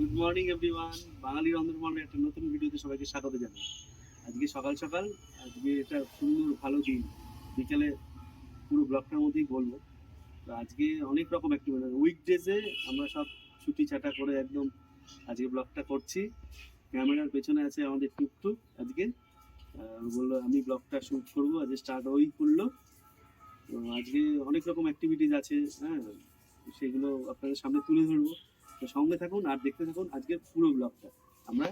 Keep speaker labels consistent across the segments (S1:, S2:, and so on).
S1: Good morning everyone Bangali রন্ধনমন্ডলের একটা নতুন ভিডিওতে সবাইকে স্বাগত জানাই। আজকে সকাল সকাল, আজকে এটা সুন্দর, ভালো দিন। বিকেলে পুরো ব্লগটার মধ্যেই বলব। তো আজকে অনেক রকম অ্যাক্টিভিটি উইকডেজে আমরা সব ছুটি ছাটা করে একদম আজকে ব্লগটা করছি। ক্যামেরার পেছনে আছে আমাদের টুকটুক আজকে। বলল, আমি ব্লগটা শ্যুট করব, আজকে স্টার্ট ওই করল। তো আজকে অনেক রকম অ্যাক্টিভিটিস আছে হ্যাঁ সেগুলো আপনাদের সামনে তুলে ধরবো। তো সঙ্গে থাকুন আর দেখতে থাকুন আজকে পুরো ব্লগটা আমরা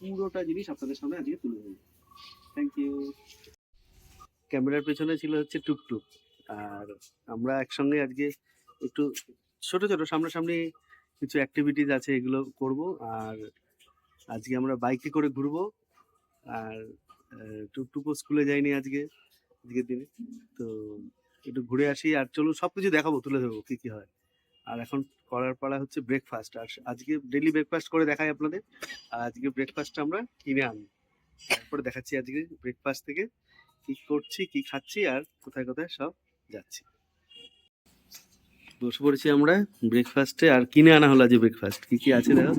S1: পুরোটা জিনিস আপনাদের সামনে আজকে তুলে ধরবো। থ্যাংক ইউ ক্যামেরার পেছনে ছিল হচ্ছে টুকটুক। আর আমরা একসঙ্গে আজকে একটু ছোট ছোট, সামনাসামনি কিছু অ্যাক্টিভিটিস আছে এগুলো করব। আর আজকে আমরা বাইকে করে ঘুরবো। আর টুকটুকও স্কুলে যাইনি আজকে, আজকের দিনে। তো একটু ঘুরে আসি। আর চলুন সব কিছু দেখাবো, তুলে ধরবো কী কী হয়। আর এখন করার পালা হচ্ছে ব্রেকফাস্ট আর আজকে ডেলি ব্রেকফাস্ট করে দেখাই আপনাদের। আর আজকে ব্রেকফাস্টটা আমরা কিনে আনি তারপরে দেখাচ্ছি আজকে ব্রেকফাস্ট থেকে কি করছি, কি খাচ্ছি, আর কোথায় কোথায় সব যাচ্ছি। বসে পড়েছি আমরা ব্রেকফাস্টে আর কিনে আনা হলো আজকে ব্রেকফাস্ট কি কি আছে দেখো?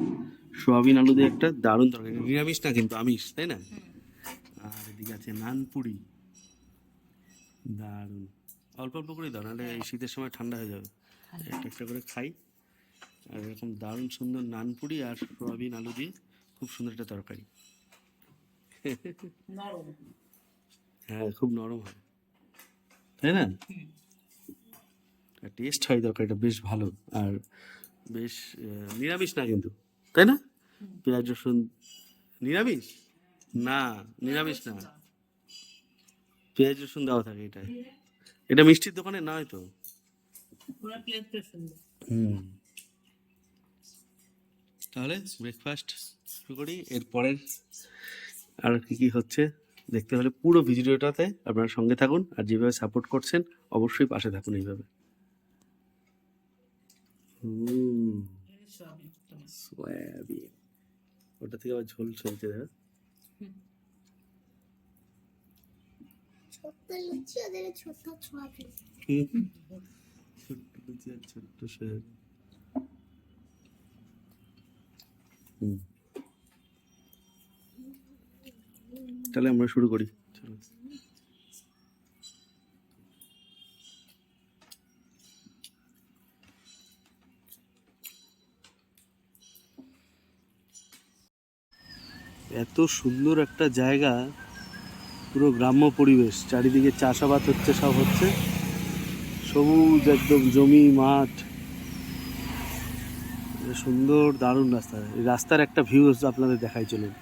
S1: সোয়াবিন আলু দিয়ে একটা দারুণ তরকারি। নিরামিষ না কিন্তু আমিষ, তাই না? আর এদিকে আছে নান পুরি দারুণ। অল্প অল্প করে দাও, নাহলে এই শীতের সময় ঠান্ডা হয়ে যাবে। একটা একটা করে খাই। আর এরকম দারুণ সুন্দর নান পুরি আর সোয়াবিন আলু দিয়ে খুব সুন্দর একটা তরকারি। হ্যাঁ খুব নরম হয়। তাই না? টেস্ট হয় তরকারিটা বেশ ভালো আর বেশ নিরামিষ না কিন্তু। তাই না? পেঁয়াজ রসুন নিরামিষ? না নিরামিষ না। পেঁয়াজ রসুন দেওয়া থাকে এটা। এটা মিষ্টির দোকানে নয় তো? হুম। তাহলে ব্রেকফাস্ট শুরু করি। এরপরের আর কি কি হচ্ছে দেখতে হলে পুরো ভিডিওটাতে আপনারা সঙ্গে থাকুন আর যেভাবে সাপোর্ট করছেন অবশ্যই পাশে থাকুন এইভাবে। সয়াবিন। ওটা থেকে আবার ঝোল চলছে দেখো
S2: ছোট্ট লুচি ওদের ছোট্ট ছোয়াবিন
S1: ছোট্ট তাহলে আমরা শুরু করি। চলো। এত সুন্দর একটা জায়গা পুরো গ্রাম্য পরিবেশ চারিদিকে চাষাবাদ হচ্ছে সব হচ্ছে। সবুজ একদম জমি মাঠ। সুন্দর দারুণ রাস্তা। এই রাস্তার একটা ভিউ আপনাদের দেখাই চলুন।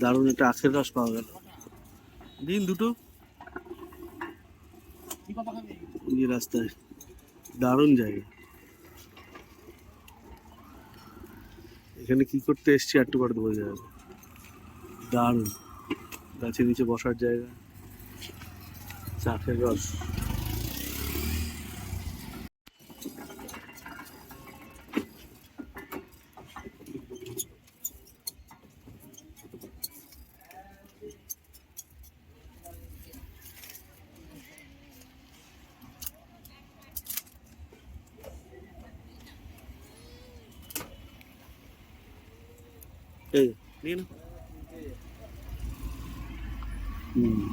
S1: দারুণ। একটা আখের রস পাওয়া গেল। দিন দুটো। এই রাস্তায়। দারুণ জায়গা। এখানে কি করতে এসছি একটু পরে বোঝা যাবে। দারুণ। গাছের নিচে বসার জায়গা। চাখের রস নিয়ে নাও हम्म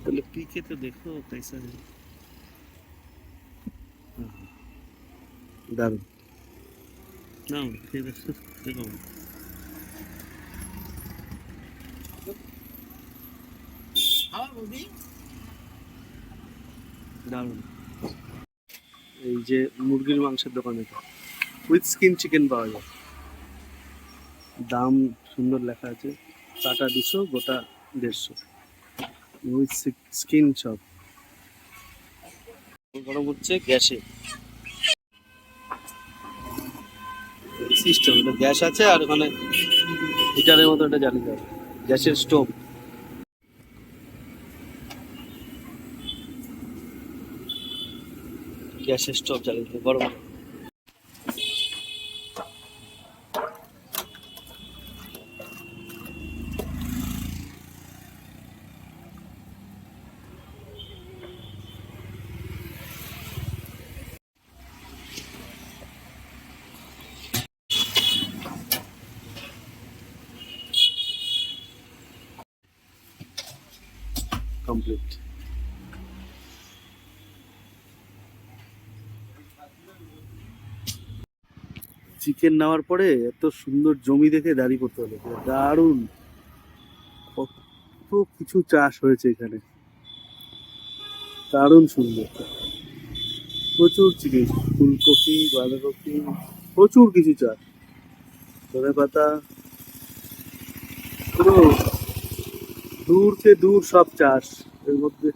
S1: पहले पी के तो देखो कैसा है हाँ, दारू ना फिर देखो দারুণ এই যে মুরগির মাংসের দোকান এটা উইথ স্কিন চিকেন পাওয়া যায় দাম সুন্দর লেখা আছে কাটা দুশো, গোটা দেড়শো। উইথ স্কিন সব গরম হচ্ছে গ্যাসে। সিস্টেম এটা গ্যাস আছে আর ওখানে হিটারের মতো এটা জ্বালিয়ে দেবে গ্যাসের স্টোভ গ্যাসের স্টোভ জ্বালিয়ে দেবে গরম কমপ্লিট চিকেন নেওয়ার পরে এত সুন্দর জমি দেখে দাঁড়িয়ে করতে হলো দারুণ। কত কিছু চাষ হয়েছে এখানে। দারুণ সুন্দর। প্রচুর চিকেন ফুলকপি, বাঁধাকপি, প্রচুর কিছু চাষ। ধনে পাতা পুরো দূর থেকে দূর সব চাষ। এর মধ্যে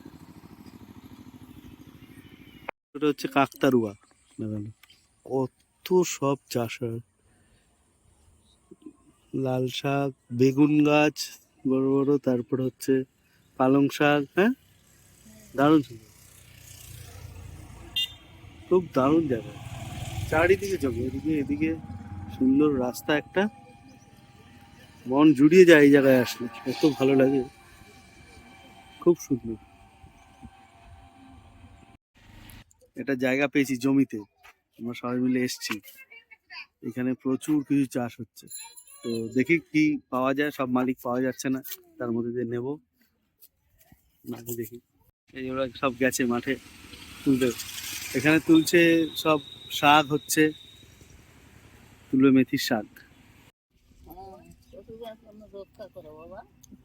S1: ওটা হচ্ছে কাকতারুয়া। লাগানো কত সব চাষ হয়। লাল শাক, বেগুন গাছ, বড় বড়, তারপর হচ্ছে পালং শাক হ্যাঁ? দারুণ সুন্দর। খুব দারুণ জায়গা। চারিদিকে জমি, এদিকে এদিকে সুন্দর রাস্তা একটা। মন জুড়িয়ে যায় এই জায়গায় আসলে, এত ভালো লাগে। খুব সুন্দর। এটা জায়গা পেয়েছি জমিতে আমরা সবাই মিলে এসছি। এখানে প্রচুর কিছু চাষ হচ্ছে। তো দেখি কি পাওয়া যায় সব মালিক পাওয়া যাচ্ছে না তার মধ্যে দিয়ে নেব। মাঠে দেখি। এই ওরা সব গেছে মাঠে তুলতে। এখানে তুলছে সব শাক হচ্ছে তুলো মেথির শাক।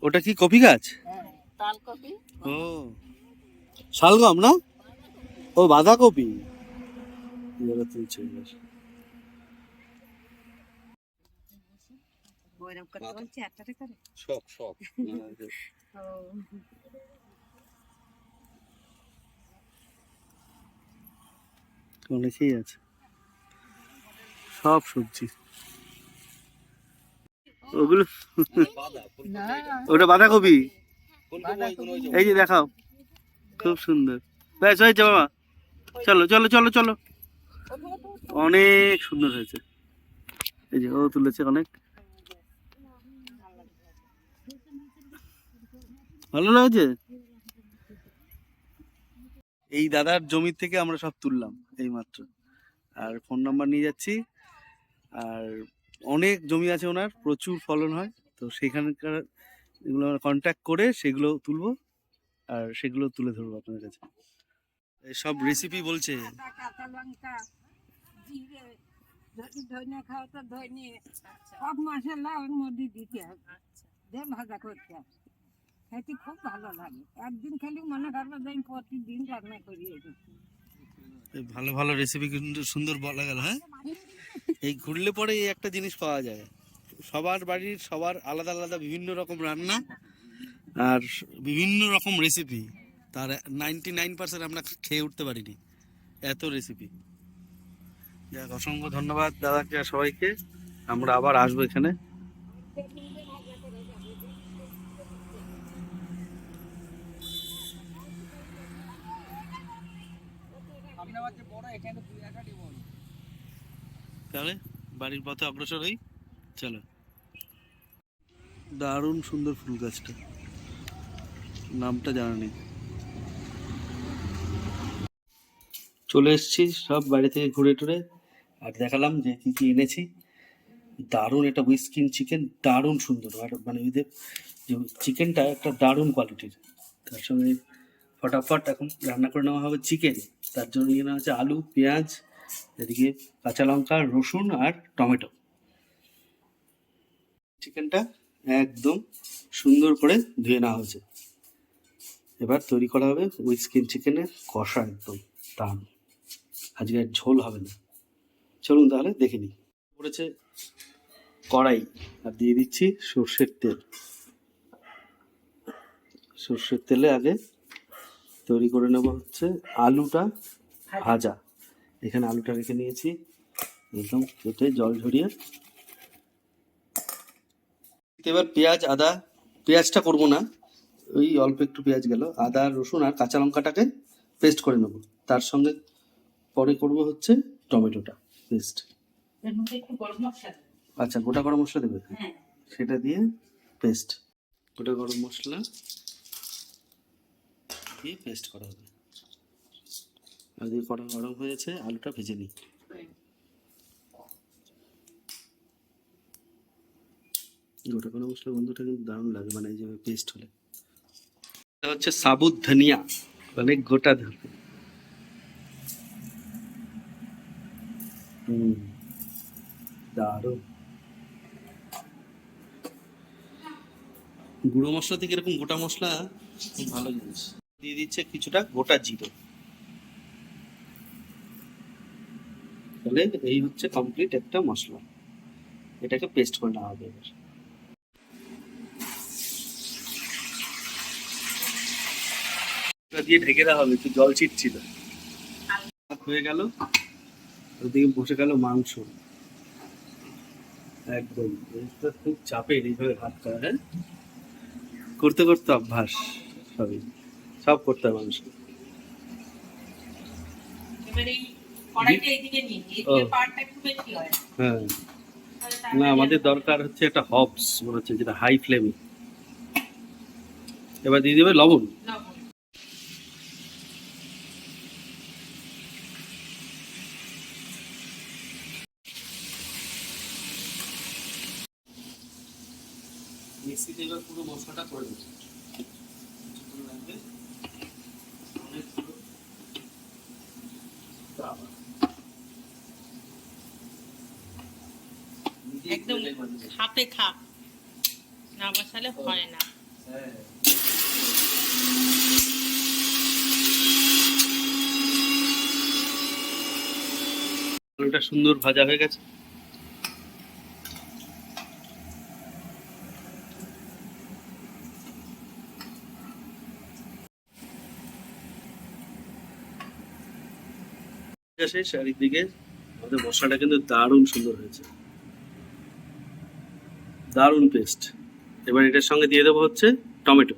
S1: ওটা কি কপি গাছ? শালগম না? ও বাঁধাকপি। শখ শখ। অনেকেই আছে। সব সবজি। ওগুলো ওটা বাঁধাকপি? এই যে দেখাও খুব সুন্দর। ব্যাস হয়েছে বাবা। চলো চলো চলো চলো। অনেক সুন্দর হয়েছে। এই যে ও তুলেছে অনেক। ভালো লাগছে? এই দাদার জমির থেকে আমরা সব তুললাম এই মাত্র আর ফোন নাম্বার নিয়ে যাচ্ছি। আর অনেক জমি আছে ওনার প্রচুর ফলন হয়। তো সেখানকার এগুলো আমরা কন্ট্যাক্ট করে সেগুলো তুলবো আর সেগুলো তুলে ধরবো আপনাদের কাছে। এই সব রেসিপি বলছে।
S3: যদি ধনে খাও তো ধনে সব মশলা ওর মধ্যে দিতে হবে দিয়ে ভাজা করতে হবে খেতে খুব ভালো লাগে একদিন খেলে মনে করব যে আমি প্রতিদিন রান্না করি এটা
S1: এই ভালো ভালো রেসিপি কিন্তু সুন্দর বলা গেল হ্যাঁ? এই ঘুরলে পরে এই একটা জিনিস পাওয়া যায়। সবার বাড়ির সবার আলাদা আলাদা বিভিন্ন রকম রান্না আর বিভিন্ন রকম রেসিপি তার নাইনটি নাইন পার্সেন্ট আমরা খেয়ে উঠতে পারিনি। এত রেসিপি যাক, অসংখ্য ধন্যবাদ দাদাকে আর সবাইকে। আমরা আবার আসব এখানে। তাহলে বাড়ির পথে অগ্রসর হই। চলো। দারুণ সুন্দর ফুল গাছটা। নামটা জানা নেই। চলে এসেছি সব বাড়ি থেকে ঘুরে টুরে। আর দেখালাম যে কি কি এনেছি। দারুণ একটা উইস্কিন চিকেন দারুণ সুন্দর। আর মানে ওদের যে চিকেনটা একটা দারুণ কোয়ালিটির তার সঙ্গে ফটাফট এখন রান্না করে নেওয়া হবে চিকেন তার জন্য নিয়ে নেওয়া হচ্ছে আলু, পেঁয়াজ, এদিকে কাঁচা লঙ্কা, রসুন আর টমেটো। চিকেনটা একদম সুন্দর করে ধুয়ে নেওয়া হয়েছে। এবার তৈরি করা হবে উইস্কিন চিকেনের কষা একদম দাম আজকে ঝোল হবে না। চলুন তাহলে দেখে নিই। পড়েছে কড়াই। আর দিয়ে দিচ্ছি সর্ষের তেল। সর্ষের তেলে আগে তৈরি করে নেব হচ্ছে আলুটা ভাজা। এখানে আলুটা রেখে নিয়েছি। একদম কেটে জল ঝরিয়ে এবার পেঁয়াজ আদা পেঁয়াজটা করব না। ওই অল্প একটু পেঁয়াজ গেল। আদা রসুন আর কাঁচা লঙ্কাটাকে পেস্ট করে নেব। তার সঙ্গে পরে করব হচ্ছে টমেটোটা পেস্ট। আচ্ছা গোটা গরম মশলা দেবে?
S3: হ্যাঁ।
S1: সেটা দিয়ে পেস্ট গোটা গরম মশলা দিয়ে পেস্ট করা হবে। আর দিয়ে কড়া গরম হয়েছে আলুটা ভেজে নিই। গোটা গরম মশলা গন্ধটা কিন্তু দারুণ লাগে মানে যে পেস্ট হলে। এটা হচ্ছে সাবুত ধনিয়া মানে গোটা ধনিয়া হুম, দারুণ। গুঁড়ো মশলা থেকে এরকম গোটা মশলা খুব ভালো জিনিস। দিয়ে দিচ্ছে কিছুটা গোটা জিরে। তাহলে এই হচ্ছে কমপ্লিট একটা মশলা। এটাকে পেস্ট করে নেওয়া হবে এবার। দিয়ে ঢেকে দেওয়া হবে একটু জল ছিটছিল। হয়ে গেল ওদিকে বসে গেল মাংস। একদম খুব চাপের এইভাবে ভাত করা হ্যাঁ? করতে করতে অভ্যাস সবই। সব করতে
S4: হয়
S1: হ্যাঁ। না আমাদের দরকার হচ্ছে একটা হবস মনে হচ্ছে যেটা হাই ফ্লেমে এবার দিয়ে দেবে লবণ। মিক্সিতে এবার পুরো মশলাটা করে দেবো লাগবে অনেকগুলো
S4: একদম
S1: করে নেবে বানিয়ে।
S4: হাতে খা। না বসালে হয় না।
S1: হ্যাঁ। আলুটা সুন্দর ভাজা হয়ে গেছে। শেষ চারিদিকে আমাদের মশলাটা কিন্তু দারুণ সুন্দর হয়েছে। দারুণ পেস্ট এবার এটার সঙ্গে দিয়ে দেবো হচ্ছে টমেটো।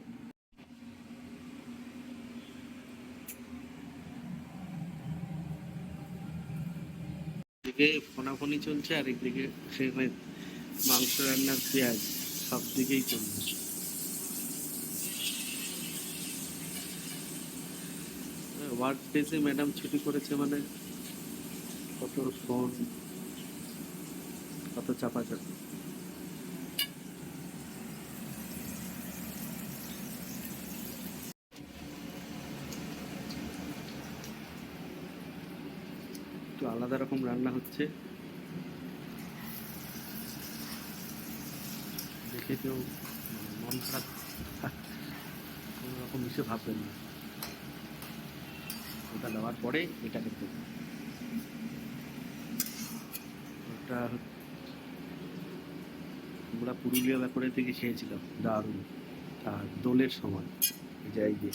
S1: এদিকে ফোনাফোনি চলছে, আর একদিকে সেখানে মাংস রান্নার পেঁয়াজ, সব দিকেই চলছে। ওয়ার্ক প্লেসে ম্যাডাম ছুটি করেছে মানে কত ফোন কত চাপাচাপি একটু আলাদা রকম রান্না হচ্ছে। দেখে কেউ মানে খারাপ। কোনো রকম ভাববেন না। ওটা দেওয়ার পরে এটাকে দেবো ওটা আমরা পুরুলিয়া ব্যাপারে থেকে খেয়েছিলাম দারুণ। আর দোলের সময় যাই গিয়ে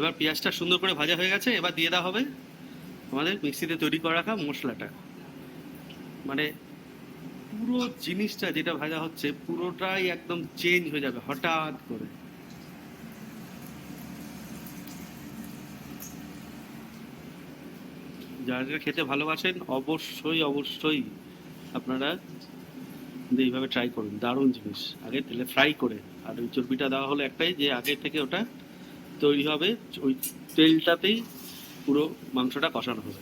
S1: এবার পেঁয়াজটা সুন্দর করে ভাজা হয়ে গেছে, এবার দিয়ে দেওয়া হবে আমাদের মিক্সিতে তৈরি করে রাখা মশলাটা। মানে পুরো জিনিসটা যেটা ভাজা হচ্ছে, পুরোটাই একদম চেঞ্জ হয়ে যাবে হঠাৎ করে। যারা যারা খেতে ভালোবাসেন, অবশ্যই অবশ্যই আপনারা এইভাবে ট্রাই করুন। দারুণ জিনিস। আগে তেলে ফ্রাই করে। আর ওই চর্বিটা দেওয়া হলো একটাই যে আগে থেকে ওটা তৈরি হবে, ওই তেলটাতেই পুরো মাংসটা কষানো হবে।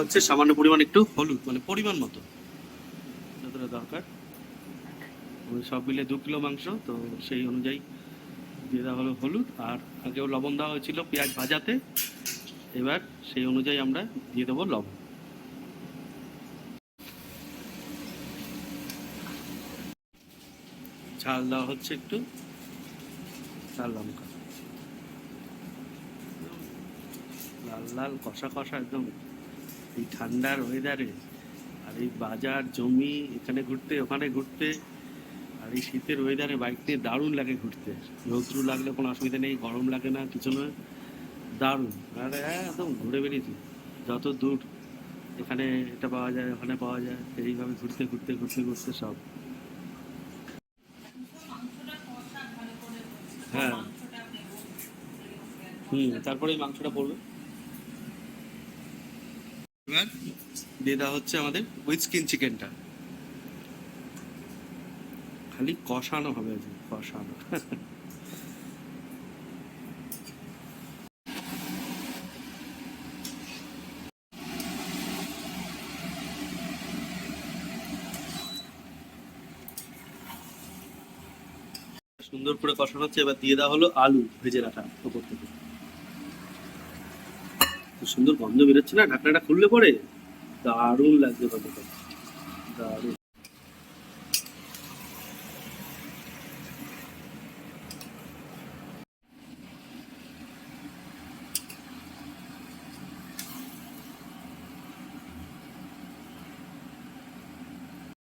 S1: হচ্ছে সামান্য পরিমাণ একটু হলুদ মানে পরিমাণ মতো। যতটা দরকার। ওই সব মিলে দু কিলো মাংস, তো সেই অনুযায়ী দিয়ে দেওয়া হলো হলুদ। আর আগেও লবণ দেওয়া হয়েছিল পেঁয়াজ ভাজাতে। এবার সেই অনুযায়ী আমরা দিয়ে দেবো লবণ। ঝাল দেওয়া হচ্ছে একটু। ঝাল লঙ্কা লাল লাল কষা কষা একদম। এই ঠান্ডার ওয়েদারে আর এই বাজার জমি এখানে ঘুরতে ওখানে ঘুরতে আর এই শীতের ওয়েদারে বাইক নিয়ে দারুণ লাগে ঘুরতে। রৌদ্রু লাগলে কোনো অসুবিধা নেই গরম লাগে না কিছু নয় দারুণ। আর হ্যাঁ, একদম ঘুরে বেরিয়েছি যত দূর এখানে এটা পাওয়া যায় ওখানে পাওয়া যায় এইভাবে ঘুরতে ঘুরতে ঘুরতে ঘুরতে সব। হ্যাঁ। হুম তারপরে মাংসটা পড়বে। এবার দিয়ে দেওয়া হচ্ছে আমাদের উইথ স্কিন চিকেনটা। খালি কষানো হবে কষানো। সুন্দর করে কষানো হচ্ছে, এবার দিয়ে দেওয়া হলো আলু ভেজে রাখা ওপর থেকে। সুন্দর গন্ধ বেরোচ্ছে না? ঢাকনাটা খুললে পরে দারুণ লাগছে গন্ধটা দারুণ।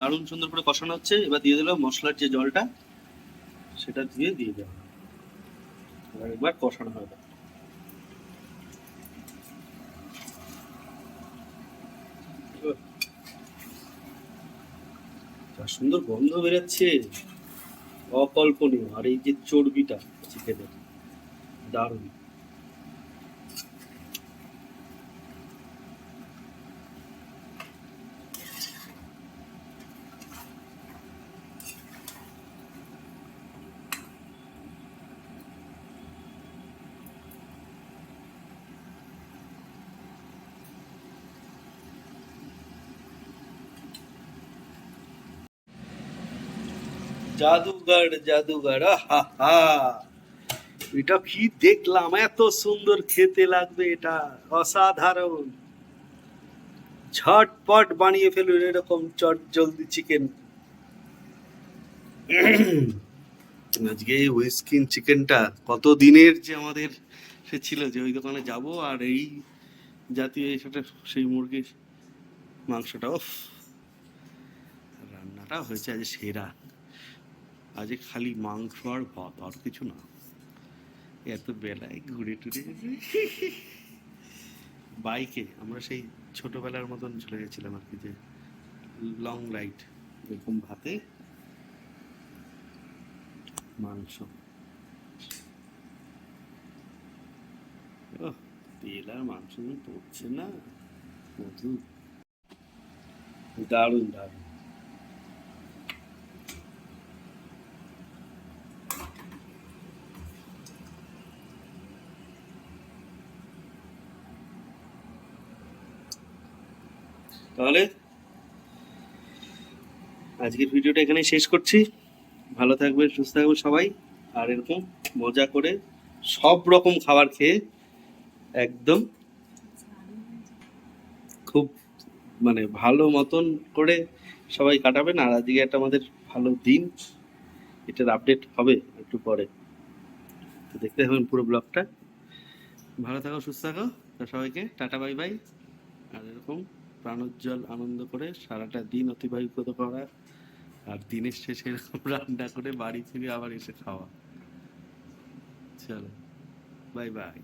S1: দারুণ সুন্দর করে কষানো হচ্ছে। এবার দিয়ে দিলাম মশলার যে জলটা। সেটা দিয়ে দিয়ে দেওয়া একবার কষানো হবে। সুন্দর গন্ধ বেরোচ্ছে। অকল্পনীয়। আর এই যে চর্বিটা চিকেনের দারুণ। জাদুঘর জাদুঘর এটা কি দেখলাম? এত সুন্দর খেতে লাগবে এটা। অসাধারণ। ঝটপট বানিয়ে ফেলুন এরকম চট জলদি চিকেন। আজকে এই উইস্কিন চিকেনটা কত দিনের যে আমাদের সে ছিল যে ওই দোকানে যাব আর এই জাতীয় সেটা সেই মুরগির মাংসটা রান্নাটা হয়েছে আজ সেরা। আজ খালি মাংস আর ভাত, আর কিছু না। এত বেলায় ঘুরে টুরে বাইকে, আমরা সেই ছোটবেলার মতন চলে গেছিলাম আর কি, যে লং রাইড এরকম ভাতে মাংস। তেল আর মাংস পড়ছে না। মধু দারুণ দারুণ। তাহলে আজকের ভিডিওটা এখানে শেষ করছি। ভালো থাকবে, সুস্থ থাকবে সবাই। আর এরকম মজা করে সব রকম খাবার খেয়ে একদম খুব মানে ভালো মতন করে সবাই কাটাবেন। আর আজকে একটা আমাদের ভালো দিন। এটার আপডেট হবে একটু পরে। তো দেখতে থাকবেন পুরো ব্লগটা। ভালো থাকো, সুস্থ থাকো। সবাইকে, টাটা, বাই বাই। আর এরকম প্রাণোজ্জ্বল আনন্দ করে সারাটা দিন অতিবাহিত করা আর দিনের শেষে এরকম রান্না করে বাড়ি থেকে আবার এসে খাওয়া। চলো বাই বাই